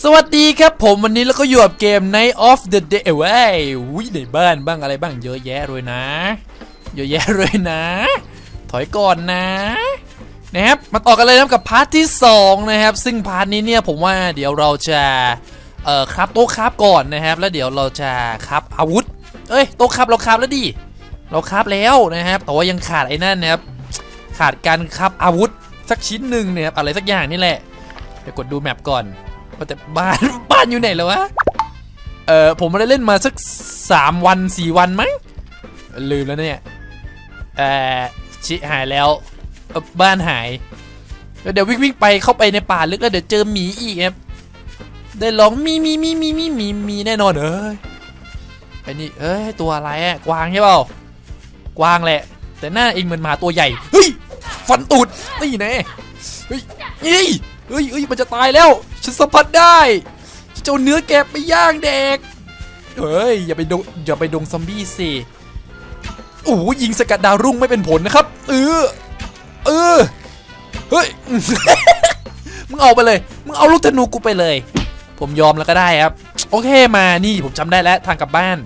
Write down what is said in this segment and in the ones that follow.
สวัสดีครับผมวันนี้เราก็อยู่กับเกม Night of the Day เว้ยวิในบ้านบ้างอะไรบ้างเยอะแยะเลยนะ เยอะแยะเลยนะ ถอยก่อนนะนะครับมาต่อกันเลยนะกับพาร์ทที่ 2 นะครับ ซึ่งพาร์ทนี้เนี่ยผมว่าเดี๋ยวเราจะเอ่อครับโต๊ะครับก่อนนะครับ แล้วเดี๋ยวเราจะครับอาวุธ เอ้ยโต๊ะครับเราครับแล้วดิเราครับแล้วนะครับแต่ว่ายังขาดไอ้นั่นนะครับขาดการครับอาวุธสักชิ้นหนึ่งเนี่ยครับอะไรสักอย่างนี่แหละเดี๋ยวกดดูแมปก่อน แต่บ้านบ้านอยู่ไหนแล้ววะ เออผมไม่ได้เล่นมาสักสามวันสี่วันมั้ง ลืมแล้วเนี่ย เออชิหายแล้ว บ้านหายแล้วเดี๋ยววิ่งวิ่งไปเข้าไปในป่าลึกแล้วเดี๋ยวเจอหมีอีกครับ ได้ลองมีมีมีมีมีมีมีแน่นอนเอ้ยไอ้นี่เอ้ยตัวอะไรอะกวางใช่เปล่ากวางแหละ แต่หน้าเองเหมือนหมาตัวใหญ่ เฮ้ย ฟันตูดนี่แน่เฮ้ยนี่ เฮ้ยเฮ้ยมันจะตายแล้ว ฉันสัมผัสได้ฉันจะเอาเนื้อแกะไปย่างเด็กเฮ้ยอย่าไปดงอย่าไปดงซอมบี้สิโอ้ยิงสกัดดาวรุ่งไม่เป็นผลนะครับเออเออเฮ้ยมึงเอาไปเลยมึงเอาลูกธนูกูไปเลย ผมยอมแล้วก็ได้ครับ โอเคมานี่ผมจำได้แล้วทางกลับบ้าน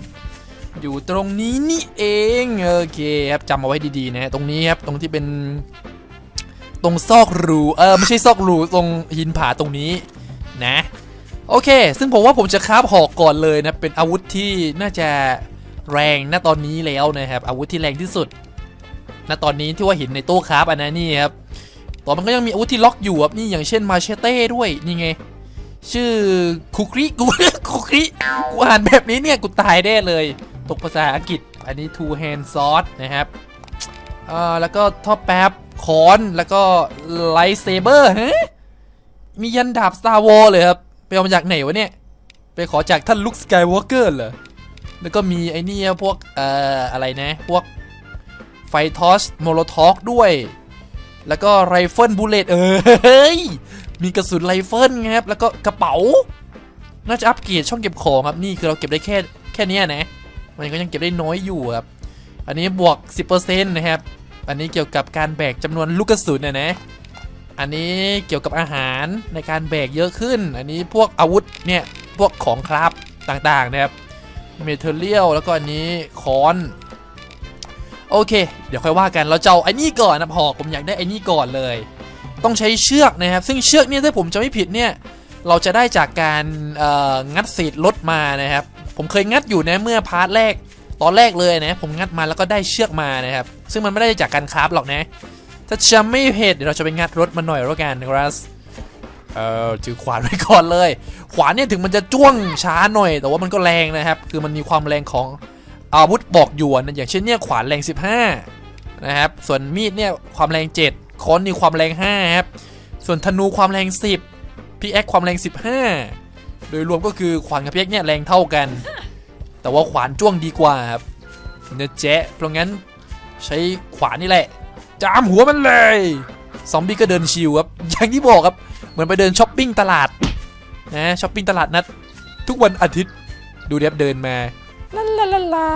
อยู่ตรงนี้นี่เองโอเคครับจำเอาไว้ดีๆนะตรงนี้ครับตรงที่เป็น ตรงซอกรูเออไม่ใช่ซอกรูตรงหินผาตรงนี้นะ โอเค ซึ่งผมว่าผมจะคราบหอกก่อนเลยนะ เป็นอาวุธที่น่าจะแรงณตอนนี้แล้วนะครับ อาวุธที่แรงที่สุดณตอนนี้ที่ว่าเห็นในต๊ะคราบอันนั้นนี่ครับต่อมันก็ยังมีอาวุธที่ล็อกอยู่ครับนี่อย่างเช่นมาเชเต้ด้วยนี่ไง ชื่อคุกริกูคุกริกูอ่านแบบนี้เนี่ยกูตายแน่เลย ตกภาษาอังกฤษ อันนี้ two hand sword นะครับอ่าแล้วก็ท่อแป๊บ ค้อนแล้วก็ไลท์เซเบอร์ฮะมียันดาบ Star Wars เลยครับ ไปเอามาจากไหนวะเนี่ย ไปขอจากท่านลุคสกายวอล์กเกอร์เหรอ แล้วก็มีไอ้นี่พวกเอ่ออะไรนะ พวกไฟทอสโมโลทอกด้วย แล้วก็ไรเฟิลบูเลตเอ้ย มีกระสุนไรเฟิลไงครับ แล้วก็กระเป๋า น่าจะอัปเกรดช่องเก็บของครับ นี่คือเราเก็บได้แค่แค่นี้นะ มันก็ยังเก็บได้น้อยอยู่ครับ อันนี้บวก 10%นะครับ อันนี้เกี่ยวกับการแบกจำนวนลูกกระสุนนะนะ อันนี้เกี่ยวกับอาหารในการแบกเยอะขึ้น อันนี้พวกอาวุธเนี่ยพวกของคราฟต่างๆนะครับเมเทเรียลแล้วก็อันนี้ค้อนโอเค เดี๋ยวค่อยว่ากันเราจะเอาไอ้นี่ก่อนนะพอผมอยากได้ไอ้นี่ก่อนเลย ต้องใช้เชือกนะครับ ซึ่งเชือกเนี่ยถ้าผมจะไม่ผิดเนี่ยเราจะได้จากการงัดเศษรถมานะครับ ผมเคยงัดอยู่นะเมื่อพาร์ทแรก ตอนแรกเลยนะผมงัดมาแล้วก็ได้เชือกมานะครับ ซึ่งมันไม่ได้จากการคราฟหรอกนะ ถ้าจำไม่ผิดเดี๋ยวเราจะไปงัดรถมาหน่อยแล้วกันนะครับเออถือขวานไว้ก่อนเลย ขวานเนี่ยถึงมันจะจ้วงช้าหน่อย แต่ว่ามันก็แรงนะครับ คือมันมีความแรงของอาวุธบอกอยู่นะอย่างเช่นเนี่ยขวานแรง 15 นะครับ ส่วนมีดเนี่ยความแรง 7ค้อนนี่ความแรง 5 ครับ ส่วนธนูความแรง 10พีแอคความแรง 15 โดยรวมก็คือขวานกับพีแอคเนี่ยแรงเท่ากัน แต่ว่าขวานจ้วงดีกว่าครับเนื้อแจ๊ะเพราะงั้นใช้ขวานนี่แหละ จามหัวมันเลยซอมบี้ก็เดินชิวครับอย่างที่บอกครับ เหมือนไปเดินช้อปปิ้งตลาดนะช้อปปิ้งตลาดนัดทุกวันอาทิตย์ดูเดฟเดินมาลาลาลาลา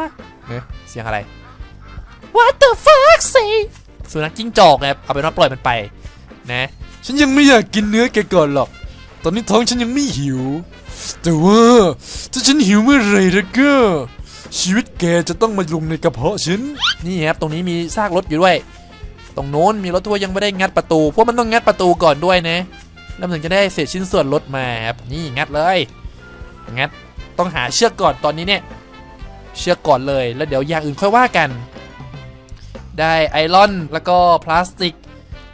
เฮ้ยเสียงอะไร What the fuck say สุนัขจิ้งจอกครับเอาเป็นว่าปล่อยมันไป นะ ฉันยังไม่อยากกินเนื้อแกก่อนหรอก ตอนนี้ท้องฉันยังไม่หิว แต่ว่าถ้าฉันหิวเมื่อไหรแล้วก็ ชีวิตแกจะต้องมาลงในกระเพาะฉัน นี่ครับตรงนี้มีซากรถอยู่ด้วย ตรงโน้นมีรถทัวร์ยังไม่ได้งัดประตูเพราะมันต้องงัดประตูก่อนด้วยนะ แล้วถึงจะได้เศษชิ้นส่วนรถมาครับ นี่งัดเลย งัด ต้องหาเชือกก่อนตอนนี้เนี่ย เชือกก่อนเลย แล้วเดี๋ยวอย่างอื่นค่อยว่ากัน ได้ไอรอน แล้วก็พลาสติก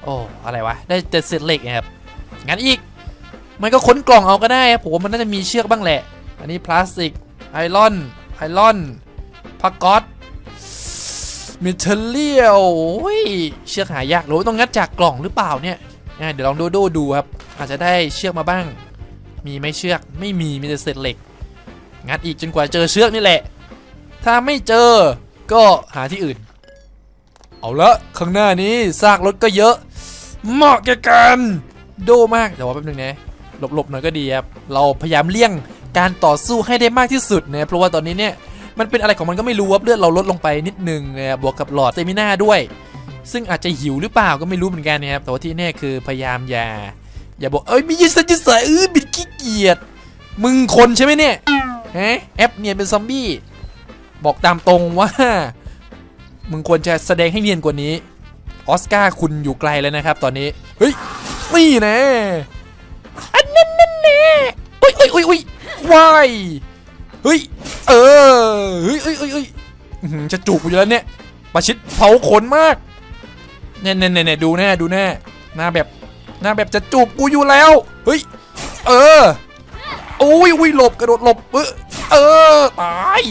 โอ้ อะไรวะ ได้แต่เศษเหล็กครับงั้นอีก มันก็ค้นกล่องเอาก็ได้ครับผมว่ามันน่าจะมีเชือกบ้างแหละ อันนี้พลาสติกไอรอนไอรอนพักก๊อตมิเทเลียลโอ้ยเชือกหายากหรือว่าต้องงัดจากกล่องหรือเปล่าเนี่ยเดี๋ยวลองดูดูดูครับ อาจจะได้เชือกมาบ้าง มีไหม่เชือกไม่มีมีแต่เศษเหล็ก งัดอีกจนกว่าเจอเชือกนี่แหละ ถ้าไม่เจอก็หาที่อื่น เอาละข้างหน้านี้ซากรถก็เยอะ เหมาะแก่กัน โดมากแต่ว่าแป๊บนึงนะ หลบๆหน่อยก็ดีครับเราพยายามเลี่ยงการต่อสู้ให้ได้มากที่สุดนะเพราะว่าตอนนี้เนี่ยมันเป็นอะไรของมันก็ไม่รู้ว่าเลือดเราลดลงไปนิดนึงนะบวกกับหลอดเตมิน่าด้วย ซึ่งอาจจะหิวหรือเปล่าก็ไม่รู้เหมือนกันนะครับแต่ว่าที่แน่คือพยายามอย่าอย่าบอกเอ้ยมียืดเส้นยืดสายเออบิดขี้เกียจมึงคนใช่ไหมเนี่ยฮะแอปเนียนเป็นซอมบี้บอกตามตรงว่า มึงควรจะแสดงให้เนียนกว่านี้ออสการ์คุณอยู่ไกลแล้วนะครับ ตอนนี้ เฮ้ยนี่นะ ยอุ้ยอุ้ยวายเฮ้ยเออเฮ้ยเฮ้ยเฮ้ยจะจูบกูอยู่แล้วเนี่ยประชิดเผาขนมากเนี่ยเนี่ยเนี่ยดูแน่ดูแน่หน้าแบบหน้าแบบจะจูบกูอยู่แล้วเฮ้ยเอออุ้ยอุ้ยหลบกระโดดหลบเออเออตาย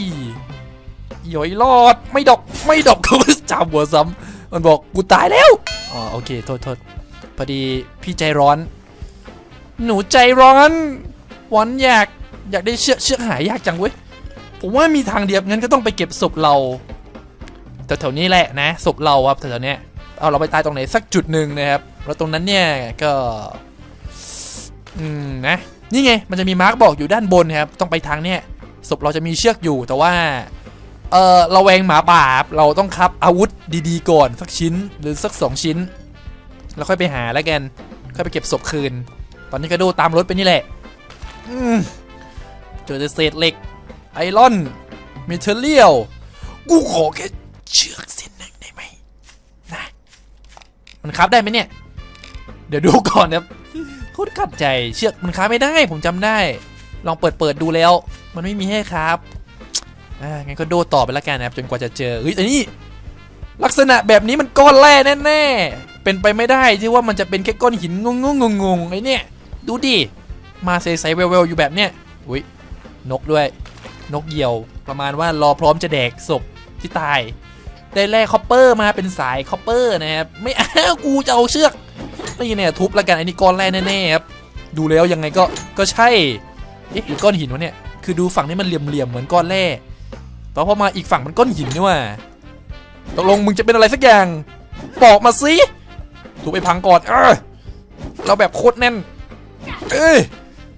ย่อยรอดไม่ดอกไม่ดอกเขาจับหัวซ้ำมันบอกกูตายแล้วอ๋อโอเคโทษโทษพอดีพี่ใจร้อน หนูใจร้อน วันอยากอยากได้เชือกเชือกหายยากจังเว้ยผมว่ามีทางเดียวงั้นก็ต้องไปเก็บศพเราแถวๆนี้แหละนะศพเราครับแถวๆเนี้ยเอาเราไปตายตรงไหนสักจุดหนึ่งนะครับแล้วตรงนั้นเนี่ยก็อืมนะนี่ไงมันจะมีมาร์กบอกอยู่ด้านบนครับต้องไปทางเนี้ยศพเราจะมีเชือกอยู่แต่ว่าเออเราแวงหมาป่าเราต้องครับอาวุธดีๆก่อนสักชิ้นหรือสักสองชิ้น แล้วค่อยไปหาแล้วกันค่อยไปเก็บศพคืน ตอนนี้ก็ดูตามรถไปนี่แหละ เจอแต่เศษเหล็ก ไอรอนเมทัลเลียลกูขอแค่เชือกเส้นหนึ่งได้ไหมนะมันคราบได้ไหมเนี่ย เดี๋ยวดูก่อนนะครับโคตรขัดใจเชือกมันคราบไม่ได้ ผมจำได้ ลองเปิดเปิดดูแล้ว มันไม่มีให้ครับอ่างั้นก็โดดต่อไปแล้วกันนะครับจนกว่าจะเจอเฮ้ยอันนี้ลักษณะแบบนี้มันก้อนแร่แน่ๆ เป็นไปไม่ได้ที่ว่ามันจะเป็นแค่ก้อนหินงงงงงๆไอ้เนี่ยดูดิ มาใสๆเวลๆอยู่แบบเนี้ยอุ้ยนกด้วย นกเหยี่ยว ประมาณว่ารอพร้อมจะแดกศพที่ตาย ได้แร่คอปเปอร์มาเป็นสายคอปเปอร์นะครับไม่เอากูจะเอาเชือกนี่เนี่ยทุบแล้วกันไอ้นี่ก้อนแร่แน่ๆครับดูแล้วยังไงก็ก็ใช่เอ๊ะหรือก้อนหินวะเนี่ยคือดูฝั่งนี้มันเหลี่ยมๆเหมือนก้อนแร่แต่พอมาอีกฝั่งมันก้อนหินนี่ว่าตกลงมึงจะเป็นอะไรสักอย่างบอกมาสิทุบไปพังก่อนเออเราแบบโคตรแน่น เอ้ย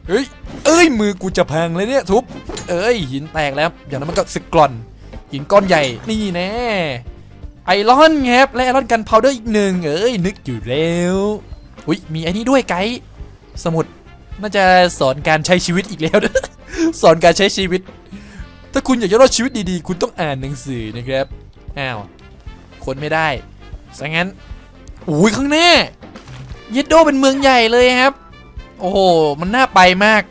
เฮ้ย เอ้ย มือกูจะพังเลยเนี่ยทุบ เอ้ย หินแตกแล้ว อย่างนั้นมันก็สึกกร่อน หินก้อนใหญ่ นี่แน่ไอรอนครับและไอรอนกันพาวเดอร์อีกหนึ่งเอ้ย นึกอยู่แล้วอุ้ยมีไอ้นี่ด้วยไกด์สมุดน่าจะสอนการใช้ชีวิตอีกแล้ว สอนการใช้ชีวิต ถ้าคุณอยากจะรอดชีวิตดีๆ คุณต้องอ่านหนังสือนะครับ อ้าว คนไม่ได้ซะงั้นอุ้ยข้างหน้าเยดโดเป็นเมืองใหญ่เลยครับ โอ้โห มันน่าไปมาก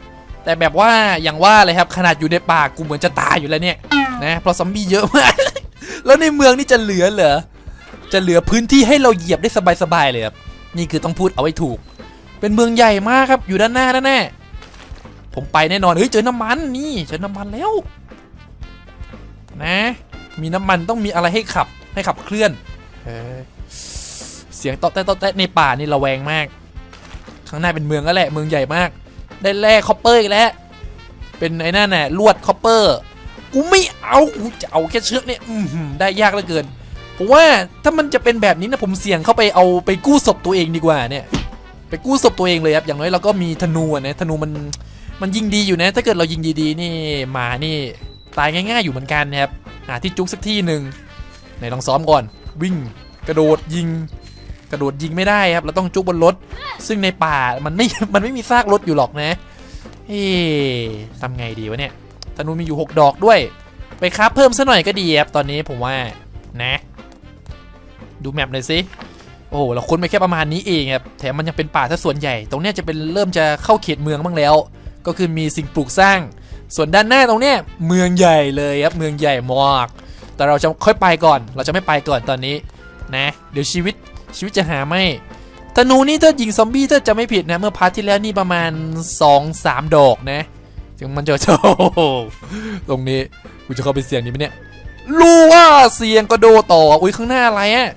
แต่แบบว่าอย่างว่าเลยครับขนาดอยู่ในป่ากูเหมือนจะตายอยู่แล้วเนี่ยนะเพราะซอมบี้เยอะมาก แล้วในเมืองนี่จะเหลือเหรอจะเหลือพื้นที่ให้เราเหยียบได้สบายๆเลยครับนี่คือต้องพูดเอาไว้ถูก เป็นเมืองใหญ่มากครับอยู่ด้านหน้าแน่ๆผมไปแน่นอนเฮ้ยเจอน้ำมันนี่เจอน้ำมันแล้ว นะ มีน้ำมันต้องมีอะไรให้ขับให้ขับเคลื่อนเอเสียงตอแตะตอแตะในป่านี่ระแวงมาก ข้างหน้าเป็นเมืองแล้วแหละเมืองใหญ่มาก ได้แร่คอปเปอร์อีกแล้วเป็นไอ้นั่นน่ะลวดคอปเปอร์กูไม่เอากูจะเอาแค่เชือกเนี่ยอืได้ยากเหลือเกินผมว่าถ้ามันจะเป็นแบบนี้นะผมเสี่ยงเข้าไปเอาไปกู้ศพตัวเองดีกว่าเนี่ย ไปกู้ศพตัวเองเลยครับอย่างน้อยเราก็มีธนูนะธนูมันมันยิงดีอยู่นะ ถ้าเกิดเรายิงดีๆนี่หมานี่ตายง่าย ๆ อยู่เหมือนกันนะครับหาที่จุกสักที่หนึ่งไหนลองซ้อมก่อน วิ่งกระโดดยิง กระโดดยิงไม่ได้ครับ เราต้องจุกบนรถ ซึ่งในป่ามันไม่ มันไม่มีซากรถอยู่หรอกนะ เอ๊ทำไงดีวะเนี่ยธนูมีอยู่ 6 ดอกด้วย ไปคราฟเพิ่มซะหน่อยก็ดีครับ ตอนนี้ผมว่า นะ ดูแมปหน่อยสิ โอ้เราค้นไปแค่ประมาณนี้เองครับ แถมมันยังเป็นป่าถ้าส่วนใหญ่ ตรงเนี้ยจะเป็นเริ่มจะเข้าเขตเมืองบ้างแล้ว ก็คือมีสิ่งปลูกสร้าง ส่วนด้านหน้าตรงเนี้ยเมืองใหญ่เลยครับ เมืองใหญ่มาก แต่เราจะค่อยไปก่อน เราจะไม่ไปก่อนตอนนี้นะ เดี๋ยวชีวิต ชีวิตจะหาไม่ธนูนี่ถ้ายิงซอมบี้ถ้าจะไม่ผิดนะ เมื่อพาร์ทที่แล้วนี่ประมาณ 2-3 ดอกนะถึงมันจะโอ้โหตรงนี้กูจะเข้าไปเสี่ยงนี้ไหมเนี่ยรู้ว่าเสียงก็โดดต่ออุ้ยข้างหน้าอะไรอะ่ะ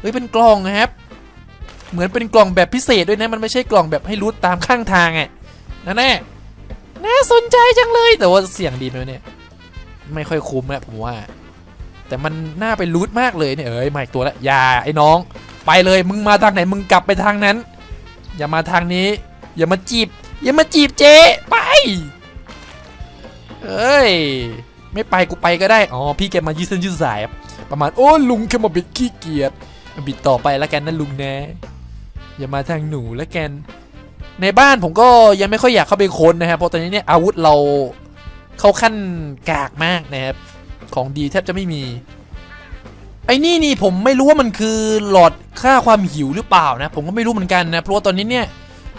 เฮ้ยเป็นกล่องนะครับ เหมือนเป็นกล่องแบบพิเศษด้วยนะมันไม่ใช่กล่องแบบให้รูทตามข้างทางอะนั่นแน่น่าสนใจจังเลยแต่ว่าเสียงดีไหมเนี่ย ไม่ค่อยคุ้มนะผมว่า แต่มันน่าไปรูทมากเลยเนี่ยเอ้ยมาอีกตัวละอย่าไอ้น้อง ไปเลยมึงมาทางไหนมึงกลับไปทางนั้น อย่ามาทางนี้ อย่ามาจีบ อย่ามาจีบเจ๊ไปเอ้ย ไม่ไปกูไปก็ได้ อ๋อ พี่แกมายืดเส้นยืดสาย ประมาณ โอ้ลุงแค่มาบิดขี้เกียจบิดต่อไปแล้วกันนะลุงนะ อย่ามาทางหนูแล้วกัน ในบ้านผมก็ยังไม่ค่อยอยากเข้าไปค้นนะครับเพราะตอนนี้เนี่ยอาวุธเราเข้าขั้นกากมากนะครับ ของดีแทบจะไม่มี ไอ้นี่นี่ผมไม่รู้ว่ามันคือหลอดค่าความหิวหรือเปล่านะ ผมก็ไม่รู้เหมือนกันนะเพราะว่าตอนนี้เนี่ย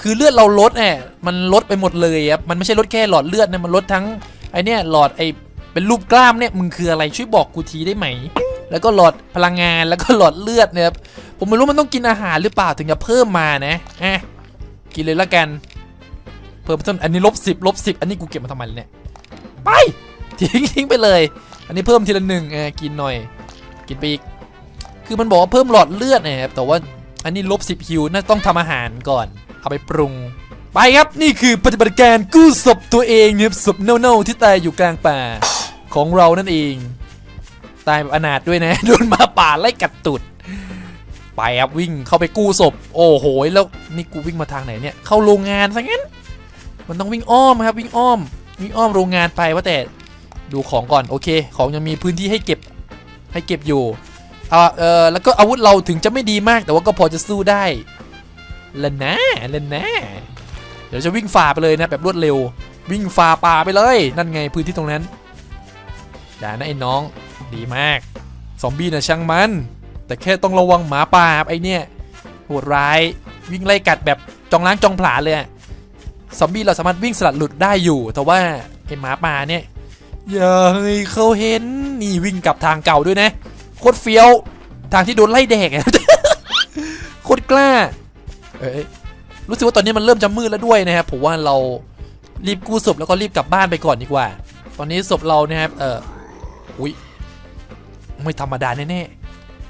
คือเลือดเราลดแอบมันลดไปหมดเลยครับมันไม่ใช่ลดแค่หลอดเลือดนะมันลดทั้งไอเนี่ยหลอดไอเป็นรูปกล้ามเนี่ยมึงคืออะไรช่วยบอกกูทีได้ไหม แล้วก็หลอดพลังงานแล้วก็หลอดเลือดเนี่ยครับผมไม่รู้มันต้องกินอาหารหรือเปล่าถึงจะเพิ่มมานะอะกินเลยละกันเพิ่มต้นอันนี้ลบสิบลบสิบอันนี้กูเก็บมาทำไมเนี่ยไปทิ้งทิ้งไปเลย อันนี้เพิ่มทีละหนึ่งเออกินหน่อย กินไปอีก คือมันบอกว่าเพิ่มหลอดเลือดนะครับ แต่ว่าอันนี้ลบ10ฮิวน่าต้องทำอาหารก่อน เอาไปปรุง ไปครับ นี่คือปฏิบัติการกู้ศพตัวเองนะครับศพเน่าๆที่ตายอยู่กลางป่าของเรานั่นเอง ตายแบบอนาถด้วยนะ โดนมาป่าไล่กัดตุด ไปครับวิ่งเข้าไปกู้ศพ โอ้โห แล้วนี่กูวิ่งมาทางไหนเนี่ย เข้าโรงงานซะงั้น มันต้องวิ่งอ้อมครับ วิ่งอ้อม วิ่งอ้อมโรงงานไปว่าแต่ดูของก่อนโอเค ของยังมีพื้นที่ให้เก็บ ให้เก็บอยู่เอาเออแล้วก็อาวุธเราถึงจะไม่ดีมากแต่ว่าก็พอจะสู้ได้ละนะละนะเดี๋ยวจะวิ่งฝ่าไปเลยนะแบบรวดเร็ว วิ่งฝ่าป่าไปเลย นั่นไงพื้นที่ตรงนั้นอย่านะไอ้น้องดีมาก ซอมบี้นะช่างมัน แต่แค่ต้องระวังหมาป่าไอเนี่ยโหดร้ายวิ่งไล่กัดแบบจองล้างจองผลาเลยซอมบี้เราสามารถวิ่งสลัดหลุดได้อยู่ แต่ว่าไอหมาป่าเนี่ย อย่าให้เขาเห็นนี่วิ่งกลับทางเก่าด้วยนะโคตรเฟี้ยวทางที่โดนไล่แดกอะโคตรกล้าเอ้ยรู้สึกว่าตอนนี้มันเริ่มจะมืดแล้วด้วยนะครับผมว่าเรารีบกู้ศพแล้วก็รีบกลับบ้านไปก่อนดีกว่า ตอนนี้ศพเราเนี่ยครับเอออุ้ยไม่ธรรมดาแน่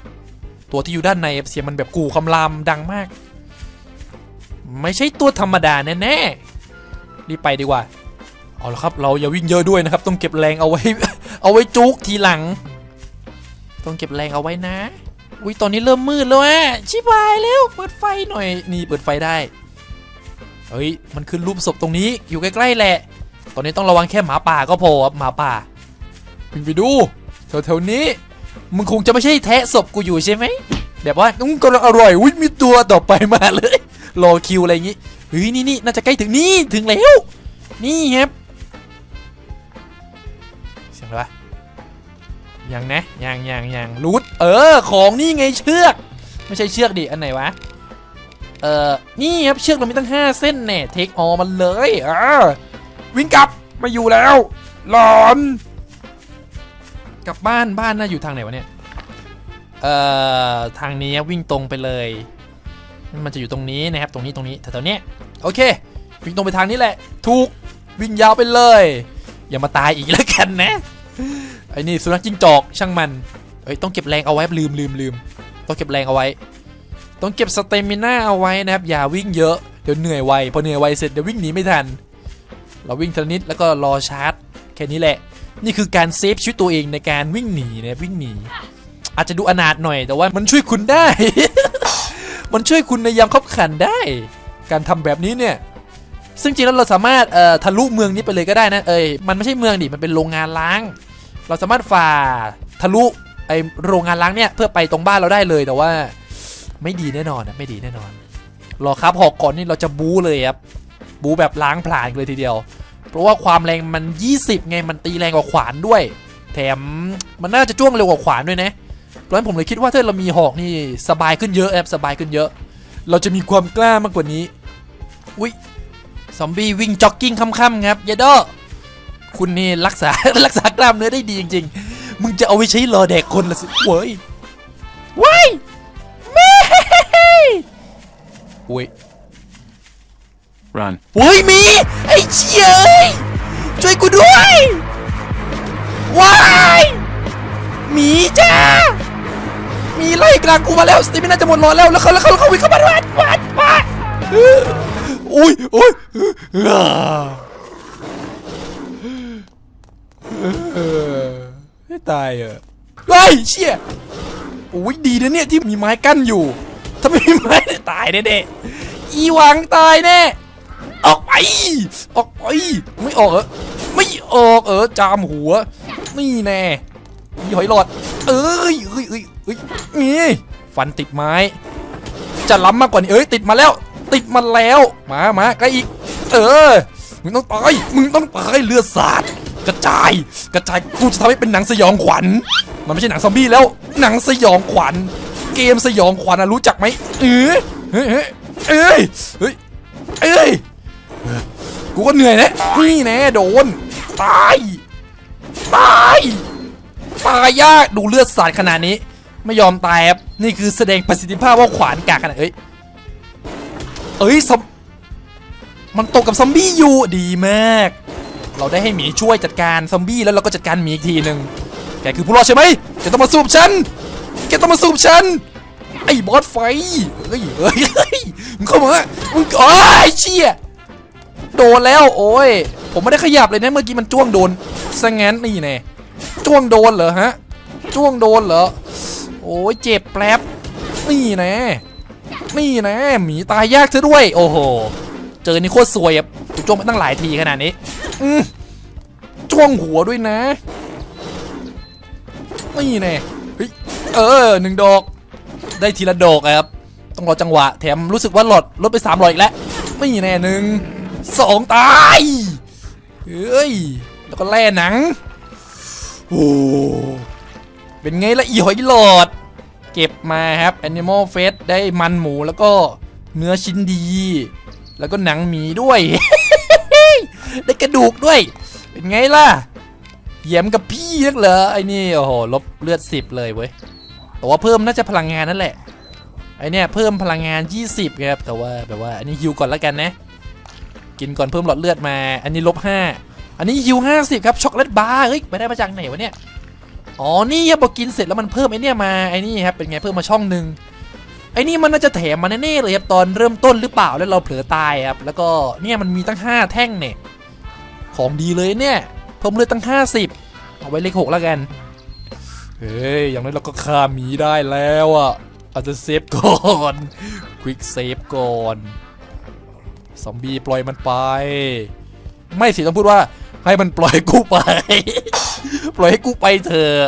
ๆตัวที่อยู่ด้านในเสียงมันแบบกูคำรามดังมาก ไม่ใช่ตัวธรรมดาแน่ๆรีบไปดีกว่า เอาละครับเราอย่าวิ่งเยอะด้วยนะครับ ต้องเก็บแรงเอาไว้ เอาไว้จุกทีหลัง ต้องเก็บแรงเอาไว้นะอุ้ยตอนนี้เริ่มมืดแล้วอะชิบายแล้วเปิดไฟหน่อยนี่เปิดไฟได้เฮ้ยมันขึ้นรูปศพตรงนี้อยู่ใกล้ๆแหละ ตอนนี้ต้องระวังแค่หมาป่าก็พอครับหมาป่าวิ่งไปดูแถวๆนี้มึงคงจะไม่ใช่แทะศพกูอยู่ใช่ไหมแบบว่าอุ้งกำลังอร่อยอุ้ยมีตัวต่อไปมาเลยรอคิวอะไรอย่างงี้เฮ้ยนี่นี่น่าจะใกล้ถึงนี่ถึงแล้ว นี่ครับ ยังนะยังยังยังรูดเออ ของนี่ไงเชือก ไม่ใช่เชือกดิ อันไหนวะ เออนี่ครับเชือกเรามีตั้ง 5 เส้นแน่เทคออมันเลยเออวิ่งกลับมาอยู่แล้วหลอนกลับบ้านบ้านน่าอยู่ทางไหนวะเนี่ย เอ่อ ทางนี้วิ่งตรงไปเลย มันจะอยู่ตรงนี้นะครับ ตรงนี้ตรงนี้แถวๆนี้โอเค วิ่งตรงไปทางนี้แหละ ถูกวิ่งยาวไปเลย อย่ามาตายอีกแล้วกันนะ อ้นี่สุนัขจิ้งจอกช่างมันเอ้ยต้องเก็บแรงเอาไว้ลืมลืมลืมต้องเก็บแรงเอาไว้ ต้องเก็บสเตมิน่าเอาไว้นะครับอย่าวิ่งเยอะเดี๋ยวเหนื่อยไวพอเหนื่อยไวเสร็จเดี๋ยววิ่งหนีไม่ทัน เราวิ่งทีละนิดแล้วก็รอชาร์จแค่นี้แหละ นี่คือการเซฟชีวิตตัวเองในการวิ่งหนีนะวิ่งหนีอาจจะดูอนาถหน่อยแต่ว่ามันช่วยคุณได้ มันช่วยคุณในยามขับขันได้ การทำแบบนี้เนี่ย ซึ่งจริงแล้วเราสามารถเอ่อทะลุเมืองนี้ไปเลยก็ได้นะเอ้ยมันไม่ใช่เมืองดิมันเป็นโรงงานล้าง เราสามารถฝ่าทะลุไอโรงงานล้างเนี่ยเพื่อไปตรงบ้านเราได้เลยแต่ว่า ไม่ดีแน่นอนนะไม่ดีแน่นอนรอครับหอกก่อนนี่เราจะบู๊เลยครับบู๊แบบล้างผลาญเลยทีเดียว เพราะว่าความแรงมัน 20 ไงมันตีแรงกว่าขวานด้วย แถมมันน่าจะจ้วงเร็วกว่าขวานด้วยนะเพราะฉะนั้นผมเลยคิดว่าถ้าเรามีหอกนี่สบายขึ้นเยอะแอบสบายขึ้นเยอะ เราจะมีความกล้ามากกว่านี้อุ้ยซอมบี้วิ่งจ็อกกิ้งค่ำๆครับเยโด คุณนี่รักษารักษากล้ามเนื้อได้ดีจริง ๆ มึงจะเอาไว้ใช้รอแดกคนละสิเว้ยเว้ยแม่อุ้ย Run. เฮ้ยมี ไอ้เชี่ยเอ้ยช่วยกูด้วยว้ายหมีจ้าหมีไล่กลางกูมาแล้วสติมิน่าจะหมดหลอดแล้วแล้วเขาแล้วเขาแล้วเขาวิ่งเข้ามาวัดวัดวัดอุ้ยอุ้ยอ่า เออ ไม่ตายเหรอเฮ้ยเชี่ยโอ้ยดีนะเนี่ยที่มีไม้กั้นอยู่ ถ้าไม่มีไม้เนี่ยตายแน่ๆอีหวังตายแน่ออกไปออกไปไม่ออกเหรอไม่ออกเออจามหัวนี่แน่มีหอยหลอด เอ้ยเอ้ยเอ้ยเอ้ยนี่ฟันติดไม้ จะล้ำมากกว่านี้เอ้ยติดมาแล้ว ติดมันแล้วมามาใกล้อีก เออมึงต้องตายมึงต้องตายเลือดสาด กระจาย กระจายกูจะทำให้เป็นหนังสยองขวัญ มันไม่ใช่หนังซอมบี้แล้ว หนังสยองขวัญ เกมสยองขวัญอะรู้จักไหมเออเฮ้ยเฮ้ยเอ้ยเฮ้ยเอ้ยกูก็เหนื่อยนะนี่แน่โดนตายตายตายยากดูเลือดสาดขนาดนี้ ไม่ยอมตายครับนี่คือแสดงประสิทธิภาพว่าขวานกากขนาดเอ้ยเอ้ยซมมันตกกับซอมบี้อยู่ดีมาก เราได้ให้หมีช่วยจัดการซอมบี้แล้วเราก็จัดการหมีอีกทีหนึ่งแกคือผู้รอดใช่ไหมแกต้องมาสูบฉันแกต้องมาสูบฉันไอ้บอสไฟเฮ้ยเฮ้ยเฮ้ยมึงเข้ามามึงโอ้ยเชี่ยโดนแล้วโอ้ยผมไม่ได้ขยับเลยนะเมื่อกี้มันจ้วงโดนซะงั้นนี่แน่จ้วงโดนเหรอฮะจ้วงโดนเหรอโอ้ยเจ็บแป๊บนี่แน่นี่แน่หมีตายยากซะด้วย โอ้โห เจอนี่โคตรซวยอะกูจ้วงไปตั้งหลายทีขนาดนี้ อืมจ้วงหัวด้วยนะนี่แน่เฮ้ยเออหนึ่งดอกได้ทีละดอกครับ ต้องรอจังหวะ แถมรู้สึกว่าหลอดลดไปสามหลอดอีกแล้วไม่แน่หนึ่งสองตายเฮ้ยแล้วก็แล่หนังโอ้เป็นไงละอีหอยหลอด เก็บมาครับ Animal f a t ได้มันหมูแล้วก็เนื้อชิ้นดี แล้วก็หนังหมีด้วย ได้กระดูกด้วย เป็นไงล่ะเยี่ยมกับพี่นักเหรอไอ้นี่โอ้โหลบเลือดสิบเลยเว้ยแต่ว่าเพิ่มน่าจะพลังงานนั่นแหละไอเนี่ยเพิ่มพลังงาน 20ครับแต่ว่าแบบว่าอันนี้ฮิวก่อนแล้วกันนะ กินก่อนเพิ่มหลอดเลือดมา อันนี้ลบ5อันนี้ฮิว50 ครับช็อกโกแลตบาร์เฮ้ยไปได้มาจากไหนวะเนี่ยอ๋อนี่ครับพอกินเสร็จแล้วมันเพิ่มไอเนี่ยมาไอนี่ครับเป็นไงเพิ่มมาช่องหนึ่ง ไอ้นี่มันน่าจะแถมมาแน่ๆเลยครับตอนเริ่มต้นหรือเปล่าแล้วเราเผลอตายครับแล้วก็เนี่ยมันมีตั้ง 5 แท่งเนี่ยของดีเลยเนี่ยเพิ่มเลือดตั้ง 50 เอาไว้เลขหกแล้วกันเฮ้ยอย่างน้อยเราก็ฆ่าหมีได้แล้วอะอาจจะเซฟก่อนควิกเซฟก่อนซอมบี้ปล่อยมันไป ไม่สิต้องพูดว่าให้มันปล่อยกูไป ปล่อยให้กูไปเถอะ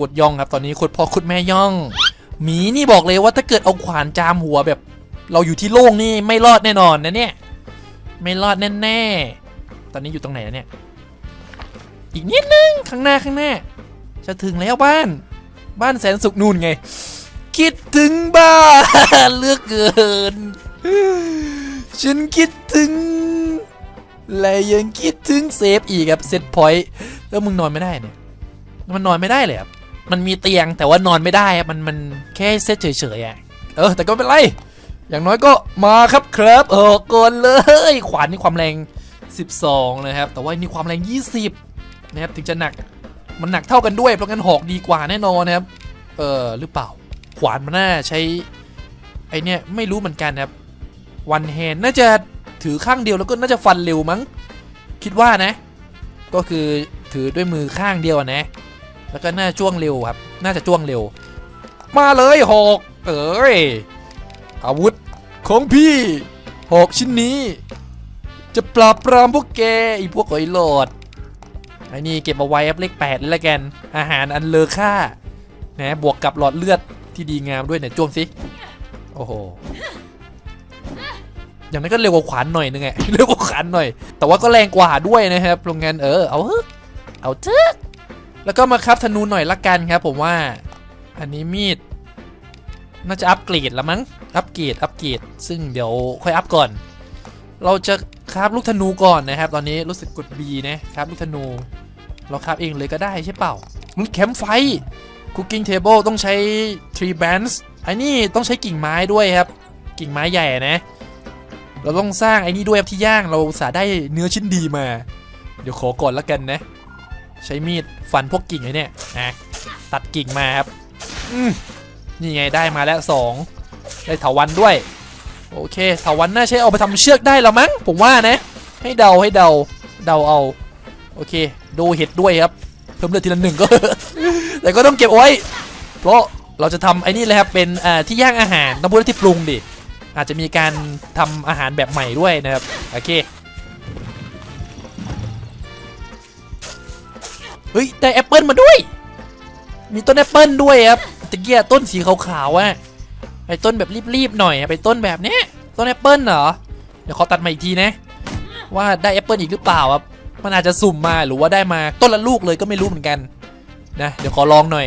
กดย่องครับ ตอนนี้กดพ่อคุดแม่ย่อง หมีนี่บอกเลยว่าถ้าเกิดเอาขวานจามหัวแบบ เราอยู่ที่โล่งนี่ไม่รอดแน่นอนนะเนี่ย ไม่รอดแน่ๆ ตอนนี้อยู่ตรงไหนเนี่ย อีกนิดนึงข้างหน้าข้างหน้า จะถึงแล้วบ้าน บ้านแสนสุขนู่นไง คิดถึงบ้านเลือกเกิน ฉันคิดถึงและยังคิดถึงเซฟอีกครับเซตพอยต์แล้วมึงนอนไม่ได้เนี่ย มันนอนไม่ได้เลยครับ มันมีเตียงแต่ว่านอนไม่ได้มันมันแค่เซตเฉยๆอะเออแต่ก็ไม่เป็นไร อย่างน้อยก็มาครับครับเออก่อนเลยขวานนี่ความแรง 12 นะครับ แต่ว่านี่ความแรง 20 นะครับถึงจะหนักมันหนักเท่ากันด้วยเพราะงั้นหอกดีกว่าแน่นอนนะครับ เออหรือเปล่า ขวานมันน่าใช้ไอเนี่ยไม่รู้เหมือนกันครับวันแฮนน่าจะถือข้างเดียวแล้วก็น่าจะฟันเร็วมั้ง คิดว่านะ ก็คือถือด้วยมือข้างเดียวนะ แล้วก็น่าจ้วงเร็วครับ น่าจะจ้วงเร็ว มาเลยหอกเอ้ยอาวุธของพี่หอกชิ้นนี้ จะปราบปรามพวกแกไอีพวกหอยหลอดไอ้นี่เก็บเอาไว้ครับเลขแปดเลยละกัน อาหารอันเลอค่านะบวกกับหลอดเลือดที่ดีงามด้วยเนี่ยจ้วงสิโอ้โหอย่างนั้นก็เร็วกว่าขวานหน่อยนึงไงเร็วกว่าขวานหน่อย แต่ว่าก็แรงกว่าด้วยนะครับโรงงานเออเอาเอะเอาเถอะ แล้วก็มาครับธนูหน่อยละกันครับผมว่าอันนี้มีด น่าจะอัปเกรดแล้วมั้งอัปเกรดอัปเกรดซึ่งเดี๋ยวค่อยอัพก่อน เราจะคราบลูกธนูก่อนนะครับ ตอนนี้รู้สึกกด B นะครับลูกธนู เราคราบเองเลยก็ได้ใช่เปล่ามันแคมป์ไฟ Cooking Table ต้องใช้ Tree Branch ไอ้นี่ต้องใช้กิ่งไม้ด้วยครับ กิ่งไม้ใหญ่นะ เราต้องสร้างไอ้นี่ด้วยครับที่ย่างเราสาได้เนื้อชิ้นดีมา เดี๋ยวขอก่อนละกันนะ ใช้มีดฟันพวกกิ่งไอ้เนี่ยนะตัดกิ่งมาครับนี่ไงได้มาแล้ว2ได้เถาวันด้วย โอเคเถาวันน่าใช้เอาไปทำเชือกได้แล้วมั้งผมว่านะ ให้เดาให้เดาเดาเอาโอเค ดูเห็ดด้วยครับ เพิ่มเลือดทีละหนึ่งก็ แต่ก็ต้องเก็บไว้ เพราะเราจะทำไอ้นี่เลยครับเป็นที่ย่างอาหารต้องพูดว่าที่ปรุงดิอาจจะมีการทำอาหารแบบใหม่ด้วยนะครับโอเค เฮ้ยได้แอปเปิลมาด้วย มีต้นแอปเปิลด้วยครับตะเกียต้นสีขาวๆอะไปต้นแบบรีบๆหน่อยอะไปต้นแบบเนี้ยต้นแอปเปิลเหรอเดี๋ยวขอตัดมาอีกทีนะ ว่าได้แอปเปิลอีกหรือเปล่าครับมันอาจจะสุ่มมาหรือว่าได้มาต้นละลูกเลยก็ไม่รู้เหมือนกันนะเดี๋ยวขอลองหน่อย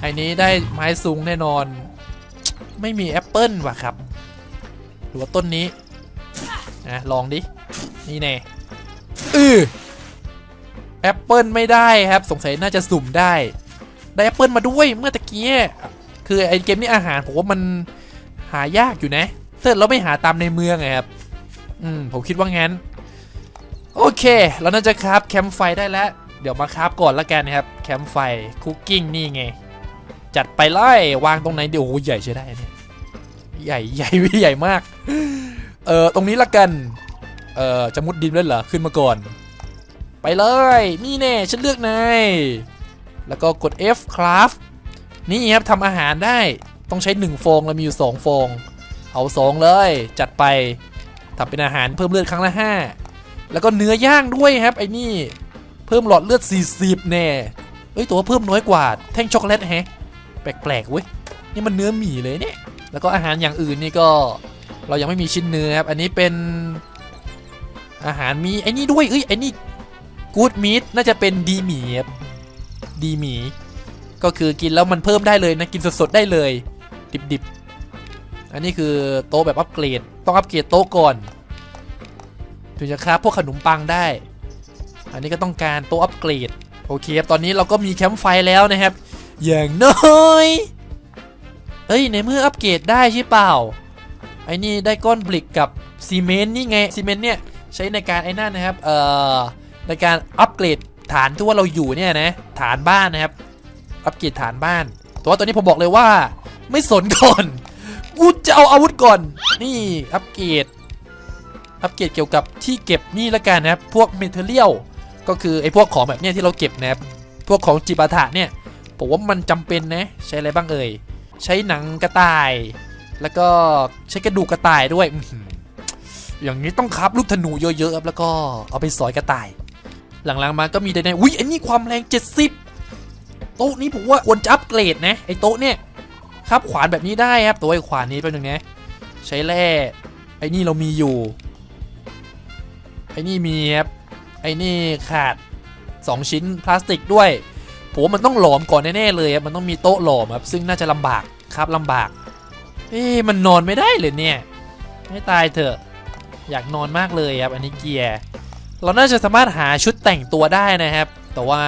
ไอ้นี้ได้ไม้สูงแน่นอน ไม่มีแอปเปิลว่ะครับ หรือว่าต้นนี้นะลองดินี่แน่อือ แอปเปิลไม่ได้ครับ สงสัยน่าจะสุ่มได้ ได้แอปเปิลมาด้วยเมื่อตะกี้คือไอเกมนี้อาหารผมว่ามันหายากอยู่นะถ้าเราไม่หาตามในเมืองไงครับ อืม ผมคิดว่างั้น โอเค เราน่าจะคราฟแคมป์ไฟได้แล้ว เดี๋ยวมาคราฟก่อนละกันนะครับ แคมป์ไฟคุกกิ้งนี่ไง จัดไปเลยวางตรงไหนเดี๋ยวโอ้ใหญ่ใช้ได้เนี่ยใหญ่ใหญ่ใหญ่มาก เออตรงนี้ละกัน เออจะมุดดินแล้วเหรอ ขึ้นมาก่อน ไปเลย นี่แน่ฉันเลือกนายแล้วก็กด F craft นี่ครับทำอาหารได้ต้องใช้ 1 ฟองแล้วมีอยู่ 2 ฟอง เอา 2 เลย จัดไปทำเป็นอาหารเพิ่มเลือดครั้งละ 5 แล้วก็เนื้อย่างด้วยครับไอ้นี่เพิ่มหลอดเลือด 40 แน่เอ้ยตัวเพิ่มน้อยกว่าแท่งช็อกโกแลตแฮะแปลกๆเว้ยนี่มันเนื้อหมี่เลยเนี่ยแล้วก็อาหารอย่างอื่นนี่ก็เรายังไม่มีชิ้นเนื้อครับ อันนี้เป็นอาหารมีไอ้นี่ด้วย เอ้ยไอ้นี่ กูดมีดน่าจะเป็นดีหมีครับดีหมี ก็คือกินแล้วมันเพิ่มได้เลยนะ กินสดๆได้เลย ดิบๆ อันนี้คือโต๊ะแบบอัปเกรด ต้องอัปเกรดโต๊ะก่อนถึงจะค้าพวกขนมปังได้ อันนี้ก็ต้องการโต๊ะอัปเกรด โอเคครับ ตอนนี้เราก็มีแคมป์ไฟแล้วนะครับ อย่างน้อยเอ้ย ในเมื่ออัปเกรดได้ใช่เปล่า ไอ้นี่ได้ก้อนบลิกกับซีเมนต์นี่ไง ซีเมนต์เนี่ย ใช้ในการไอ้นั่นนะครับ เอ่อ ในการอัปเกรดฐานที่ว่าเราอยู่เนี่ยนะฐานบ้านนะครับอัปเกรดฐานบ้านแต่ว่าตอนนี้ผมบอกเลยว่า ไม่สนก่อนกูจะเอาอาวุธก่อน นี่อัปเกรดอัปเกรดเกี่ยวกับที่เก็บนี่ละกันนะครับพวกเมทัลเลียลก็คือไอ้พวกของแบบเนี้ยที่เราเก็บนะครับพวกของจิปาถะเนี่ยผมว่ามันจำเป็นนะใช้อะไรบ้างเอ่ยใช้หนังกระต่าย แล้วก็ใช้กระดูกกระต่ายด้วยอย่างนี้ต้องคับลูกธนูเยอะๆครับแล้วก็เอาไปสอยกระต่าย หลังๆมาก็มีไดนอุ้ยไอ้นี่ความแรง 70 โต๊ะนี้ผมว่าควรจะอัปเกรดนะไอ้โต๊ะเนี่ยครับขวานแบบนี้ได้ครับตัวไอ้ขวานนี้เป็นหนึ่งนะใช้แร่ไอ้นี่เรามีอยู่ ไอ้นี่มีครับไอ้นี่ขาด 2 ชิ้นพลาสติกด้วยผมมันต้องหลอมก่อนแน่ๆเลยครับมันต้องมีโต๊ะหลอมครับซึ่งน่าจะลำบากครับลำบากเอ๊มันนอนไม่ได้เลยเนี่ยไม่ตายเถอะ อยากนอนมากเลยครับอันนี้เกียร์ เราน่าจะสามารถหาชุดแต่งตัวได้นะครับ แต่ว่า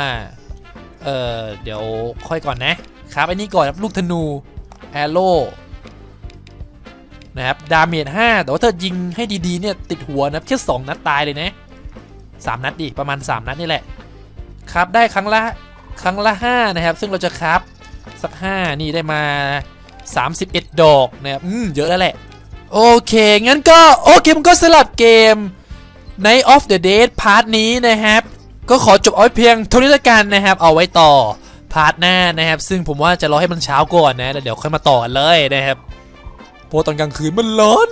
เออเดี๋ยวค่อยก่อนนะครับอันนี้ก่อนครับลูกธนูแอโร่นะครับดาเมจ5แต่ว่าถ้ายิงให้ดีๆเนี่ยติดหัวนะแค่2นัดตายเลยนะ3นัดดิประมาณ 3 นัดนี่แหละครับได้ครั้งละครั้งละ5นะครับ ซึ่งเราจะครับสัก 5 นี่ได้มา 31 ดอกนะครับอืมเยอะแล้วแหละ โอเค งั้นก็ โอเค มันก็สลับเกม Night of the Dead พาร์ทนี้นะครับ ก็ขอจบเอาเพียงเท่านี้ละกันนะครับ เอาไว้ต่อพาร์ทหน้านะครับ ซึ่งผมว่าจะรอให้มันเช้าก่อนนะแล้วเดี๋ยวค่อยมาต่อกันเลยนะครับเพราะตอนกลางคืนมันร้อน